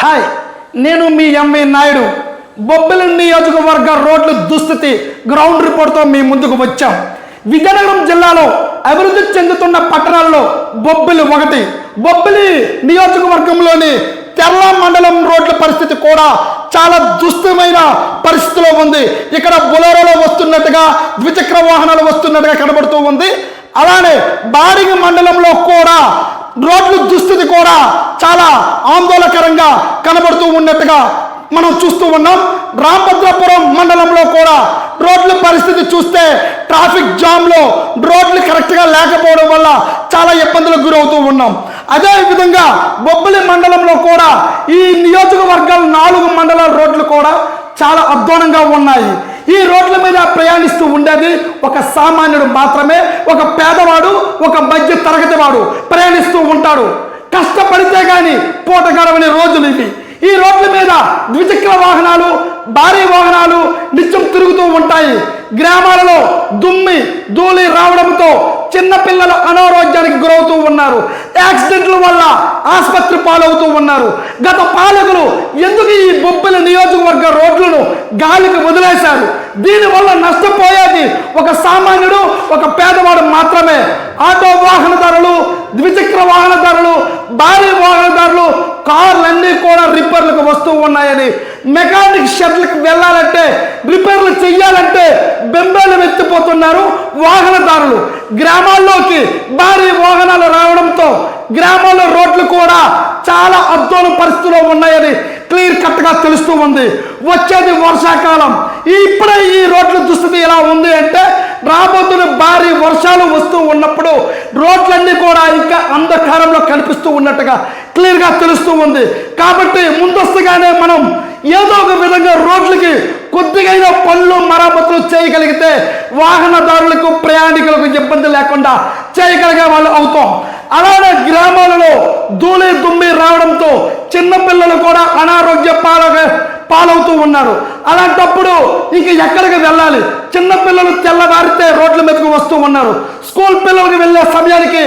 Hi నేను మీ MV Naidu. Bobbili నియోజకవర్గ రోడ్ల దుస్థితి గ్రౌండ్ రిపోర్ట్తో మీ ముందుకు వచ్చాం. విజయనగరం జిల్లాలో అభివృద్ధి చెందుతున్న పట్టణాల్లో బొబ్బిలి ఒకటి. బొబ్బిలి నియోజకవర్గంలోని తెర్ల మండలం రోడ్ల పరిస్థితి కూడా చాలా దుస్థిరమైన పరిస్థితిలో ఉంది. ఇక్కడ బులోరోలో వస్తున్నట్టుగా ద్విచక్ర వాహనాలు వస్తున్నట్టుగా కనబడుతూ ఉంది. అలానే బారింగ్ మండలంలో కూడా రోడ్ల దుస్థితి కూడా చాలా కనబడుతూ ఉన్నట్టుగా మనం చూస్తూ ఉన్నాం. రామభద్రాపురం మండలంలో కూడా రోడ్ల పరిస్థితి చూస్తే ట్రాఫిక్ జామ్లో రోడ్లు కరెక్ట్గా లేకపోవడం వల్ల చాలా ఇబ్బందులకు గురవుతూ ఉన్నాం. అదే విధంగా మండలంలో కూడా ఈ నియోజకవర్గాల నాలుగు మండలాల రోడ్లు కూడా చాలా అధ్వానంగా ఉన్నాయి. ఈ రోడ్ల మీద ప్రయాణిస్తూ ఉండేది ఒక సామాన్యుడు మాత్రమే ఒక పేదవాడు ఒక మధ్య తరగతి వాడు ప్రయాణిస్తూ ఉంటాడు. కష్టపడితే కానీ పూట గడవని రోజులు ఇవి. ఈ రోడ్ల మీద ద్విచక్ర వాహనాలు భారీ వాహనాలు నిత్యం తిరుగుతూ ఉంటాయి. గ్రామాలలో దుమ్మి ధూళి రావడంతో చిన్న పిల్లలు అనారోగ్యానికి గురవుతూ ఉన్నారు. యాక్సిడెంట్ల వల్ల ఆసుపత్రి పాలవుతూ ఉన్నారు. గత పాలకులు ఎందుకు ఈ బొబ్బిలి నియోజకవర్గ రోడ్లను గాలికి వదిలేశారు? దీనివల్ల నష్టపోయేది ఒక సామాన్యుడు ఒక పేదవాడు మాత్రమే. ఆటో వాహనదారులు ద్విచక్ర వాహనదారులు భారీ వాహనదారులు కార్లన్నీ కూడా రిపేర్లకు వస్తూ ఉన్నాయని మెకానిక్ షెడ్లకు వెళ్ళాలంటే రిపేర్లు చెయ్యాలంటే బెంబేలు ఎత్తిపోతున్నారు వాహనదారులు. గ్రామాల్లోకి భారీ వాహనాలు రావడంతో గ్రామాల్లో రోడ్లు కూడా చాలా అద్భుత పరిస్థితిలో ఉన్నాయని క్లియర్ కట్గా తెలుస్తూ ఉంది. వచ్చేది వర్షాకాలం. ఇప్పుడే ఈ రోడ్ల దుస్థితి ఎలా ఉంది అంటే రాబోతున్న భారీ వర్షాలు వస్తూ ఉన్నప్పుడు రోడ్లన్నీ కూడా ఇంకా అంధకారంలో కనిపిస్తూ ఉన్నట్టుగా క్లియర్గా తెలుస్తూ ఉంది. కాబట్టి ముందస్తుగానే మనం ఏదో ఒక విధంగా రోడ్లకి కొద్దిగైన పనులు మరమ్మతులు చేయగలిగితే వాహనదారులకు ప్రయాణికులకు ఇబ్బంది లేకుండా చేయగలిగే వాళ్ళు అవుతాం. అలానే గ్రామాలలో ధూళి దుమ్మి రావడంతో చిన్నపిల్లలు కూడా అనారోగ్య పాల ఉన్నారు. అలాంటప్పుడు ఇంక ఎక్కడికి వెళ్ళాలి? చిన్నపిల్లలు తెల్లవారితే రోడ్ల మీదకు వస్తూ ఉన్నారు. స్కూల్ పిల్లలకు వెళ్ళే సమయానికి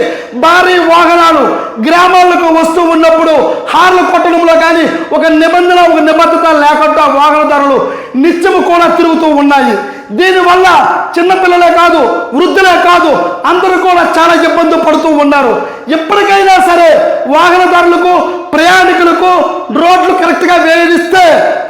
భారీ వాహనాలు గ్రామాలకు వస్తూ ఉన్నప్పుడు హార్లు కొట్టడంలో కానీ ఒక నిబంధన ఒక నిబద్ధత లేకుండా వాహనదారులు నిత్యము కూడా తిరుగుతూ ఉన్నాయి. దీనివల్ల చిన్నపిల్లలే కాదు వృద్ధులే కాదు అందరూ కూడా చాలా ఇబ్బంది పడుతూ ఉన్నారు. ఎప్పటికైనా సరే వాహనదారులకు ప్రయాణికులకు రోడ్లు కరెక్ట్గా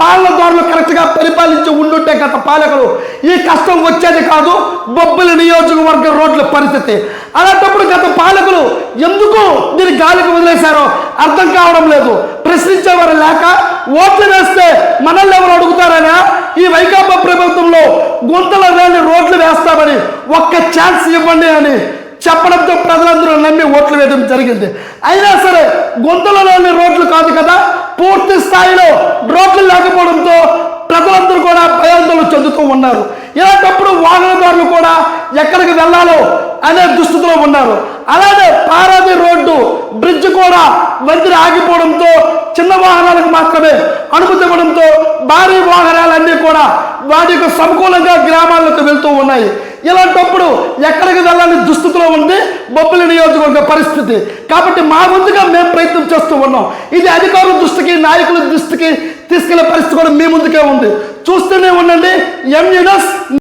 పాలనదారులు కరెక్ట్గా పరిపాలించి ఉండుంటే గత పాలకులు ఈ కష్టం వచ్చేది కాదు బొబ్బిలి నియోజకవర్గ రోడ్ల పరిస్థితి. అలాంటప్పుడు గత పాలకులు ఎందుకు దీన్ని గాలికి వదిలేశారో అర్థం కావడం లేదు. ప్రశ్నించేవారు లేక ఓట్లు వేస్తే మనల్ని ఎవరు అడుగుతారనా ఈ వైకాపా ప్రభుత్వంలో గుంతల లేని రోడ్లు వేస్తామని ఒక్క ఛాన్స్ ఇవ్వండి అని చెప్పడంతో ప్రజలందరూ నమ్మి ఓట్లు వేయడం జరిగింది. అయినా సరే గుంతలలోని రోడ్లు కాదు కదా పూర్తి స్థాయిలో రోడ్లు లేకపోవడంతో ప్రజలందరూ కూడా భయాందోళన చెందుతూ ఉన్నారు. ఇలాంటప్పుడు వాహనదారులు కూడా ఎక్కడికి వెళ్ళాలో అనే దుస్థితిలో ఉన్నారు. అలానే పారాది రోడ్డు బ్రిడ్జ్ కూడా వంతిని ఆగిపోవడంతో చిన్న వాహనాలకు మాత్రమే అనుమతి ఇవ్వడంతో భారీ వాహనాలన్నీ కూడా వాటికి సమకూలంగా గ్రామాలకు వెళ్తూ ఉన్నాయి. ఇలాంటప్పుడు ఎక్కడికి వెళ్ళాలని దుస్థితిలో ఉంది బొబ్బిలి నియోజకవర్గ పరిస్థితి. కాబట్టి మా ముందుగా మేము ప్రయత్నం చేస్తూ ఉన్నాం. ఇది అధికారుల దృష్టికి నాయకుల దృష్టికి తీసుకెళ్ళే పరిస్థితి కూడా మీ ముందుకే ఉంది. చూస్తూనే ఉండండి. ఎంయూనస్